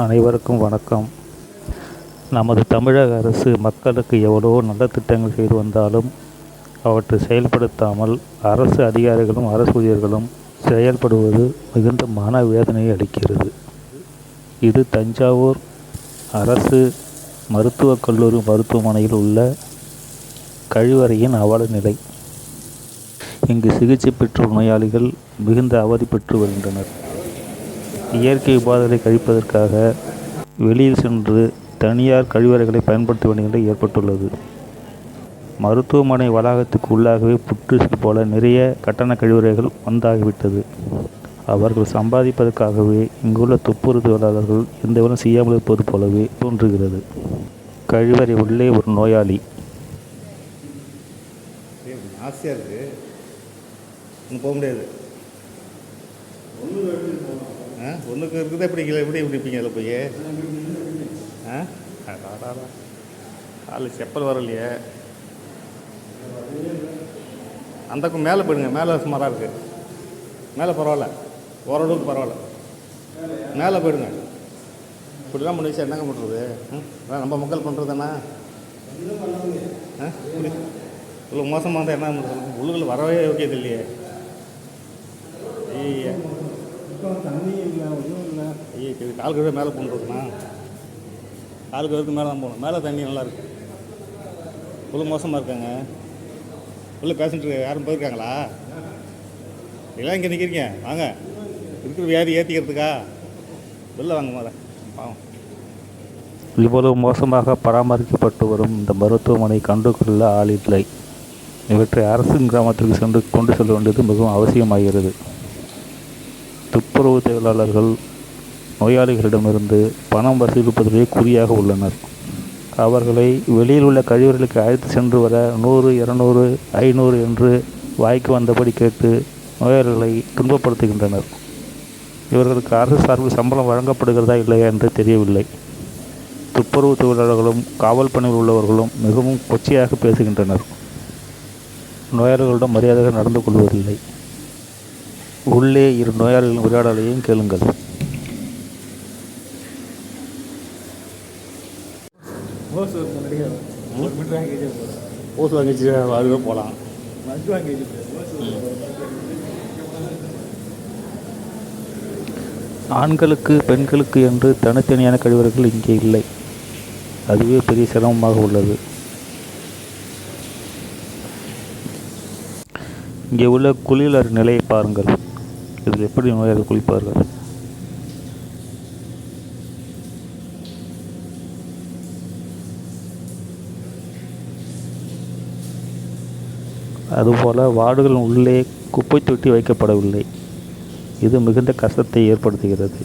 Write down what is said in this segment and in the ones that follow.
அனைவருக்கும் வணக்கம். நமது தமிழக அரசு மக்களுக்கு எவ்வளவோ நல்ல திட்டங்கள் செய்து வந்தாலும் அவற்றை செயல்படுத்தாமல் அரசு அதிகாரிகளும் அரசு ஊழியர்களும் செயல்படுவது மிகுந்த மன வேதனையை அளிக்கிறது. இது தஞ்சாவூர் அரசு மருத்துவக் கல்லூரி மருத்துவமனையில் உள்ள கழிவறையின் அவல நிலை இங்கு சிகிச்சை பெற்ற நோயாளிகள் மிகுந்த அவதிப்பட்டு வருகின்றனர். இயற்கை உபாதைகளை கழிப்பதற்காக வெளியில் சென்று தனியார் கழிவறைகளை பயன்படுத்த வேண்டிய நிலை ஏற்பட்டுள்ளது. மருத்துவமனை வளாகத்துக்கு உள்ளாகவே புற்று போல நிறைய கட்டண கழிவறைகள் வந்தாகிவிட்டது. அவர்கள் சம்பாதிப்பதற்காகவே இங்குள்ள துப்புரவு தொழிலாளர்கள் எந்த செய்யாமல் இருப்பது போலவே தோன்றுகிறது. கழிவறை உள்ளே ஒரு நோயாளி. ஆசையாக இருக்குது போக முடியாது. ஆ? ஒன்றுக்கு இருக்குது எப்படி எப்படி இப்படி இருப்பீங்க அதில் போய்? ஆ? அடாடாடா. செப்பல் வரலையே அந்தக்கும் மேலே போயிடுங்க மேலே சுமாராக இருக்குது மேலே பரவாயில்ல ஓரளவுக்கு பரவாயில்ல. மேலே போயிடுங்க. இப்படிலாம் பண்ணி வச்சா என்னங்க பண்ணுறது ம்? அதான் நம்ம மக்கள் பண்ணுறது ஆ? இவ்வளோ மோசமாக இருந்தால் என்ன பண்ணுறது உள்ளுக்குள்ள வரவே யோக்கியது இல்லையே ஐயா தண்ணி இல்லை ஒன்றும் இல்லை. ஐயா இது கால் கழுவ மேலே போட்டுருக்குண்ணா கால் கழுவுக்கு மேலே தான் போகணும். மேலே தண்ணி நல்லா இருக்கு. இவ்வளோ மோசமாக இருக்காங்க. உள்ள பேசண்ட்டு யாரும் போயிருக்காங்களா? எல்லாம் இங்கே நிற்கிறீங்க வாங்க. இருக்கிற வியாதி ஏற்றிக்கிறதுக்கா வெளில வாங்க மேலே பாவம் இவ்வளவு மோசமாக பராமரிக்கப்பட்டு வரும் இந்த மருத்துவமனை கண்டுகொள்ள ஆள் இல்லை. இவற்றை அரசு கிராமத்திற்கு சென்று கொண்டு செல்ல வேண்டியது மிகவும் அவசியமாகிறது. துப்புரவு தொழிலாளர்கள் நோயாளிகளிடமிருந்து பணம் வசூலிப்பதிலே குறியாக உள்ளனர். அவர்களை வெளியில் உள்ள கழிவறைகளுக்கு அழைத்து சென்று வர நூறு இரநூறு ஐநூறு என்று வாய்க்கு வந்தபடி கேட்டு நோயாளிகளை துன்பப்படுத்துகின்றனர். இவர்களுக்கு அரசு சார்பில் சம்பளம் வழங்கப்படுகிறதா இல்லையா என்று தெரியவில்லை. துப்புரவு தொழிலாளர்களும் காவல் பணியில் உள்ளவர்களும் மிகவும் கொச்சையாக பேசுகின்றனர். நோயாளிகளிடம் மரியாதையாக நடந்து கொள்வதில்லை. உள்ளே இரு நோயாளிகளின் உரையாடலையும் கேளுங்கள். ஓசு வாங்கிச்சு அதுவே போகலாம் ஆண்களுக்கு பெண்களுக்கு என்று தனித்தனியான கழிவறைகள் இங்கே இல்லை. அதுவே பெரிய சிரமமாக உள்ளது. இங்கே உள்ள குளியலர் நிலையை பாருங்கள். இதில் எப்படி நோயாளிகள் குளிப்பார்கள் அதுபோல வார்டுகள் உள்ளே குப்பை தொட்டி வைக்கப்படவில்லை. இது மிகுந்த கஷ்டத்தை ஏற்படுத்துகிறது.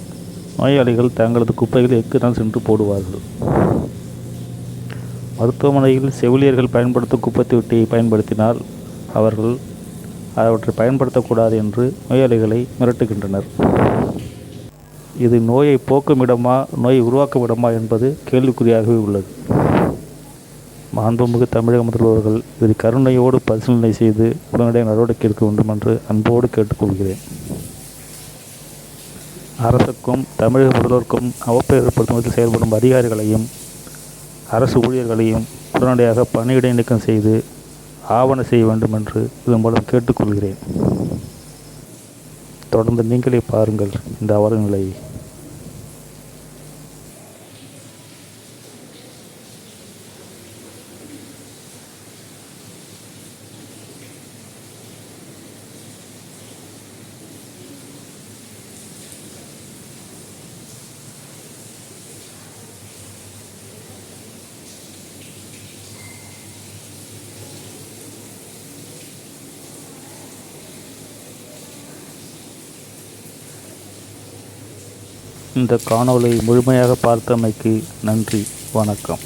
நோயாளிகள் தங்களது குப்பைகளை எக்குனால் சென்று போடுவார்கள். மருத்துவமனையில் செவிலியர்கள் பயன்படுத்தும் குப்பை தொட்டியை பயன்படுத்தினால் அவர்கள் அவற்றை பயன்படுத்தக்கூடாது என்று நோயாளிகளை மிரட்டுகின்றனர். இது நோயை போக்கும் இடமா நோயை உருவாக்கும் இடமா என்பது கேள்விக்குறியாகவே உள்ளது. மாண்புமிகு தமிழக முதல்வர்கள் இதை கருணையோடு பரிசீலனை செய்து உடனடியாக நடவடிக்கை எடுக்க வேண்டும் என்று அன்போடு கேட்டுக்கொள்கிறேன். அரசுக்கும் தமிழக முதல்வருக்கும் அவப்பெயர் ஏற்படுத்தும் விதத்தில் செயல்படும் அதிகாரிகளையும் அரசு ஊழியர்களையும் உடனடியாக பணியிடை நீக்கம் செய்து ஆவண செய்ய வேண்டும் என்று இதன் மூலம் கேட்டுக்கொள்கிறேன். தொடர்ந்து நீங்களே பாருங்கள் இந்த அவலநிலையை இந்த காணொளி முழுமையாக பார்த்தமைக்கு நன்றி வணக்கம்.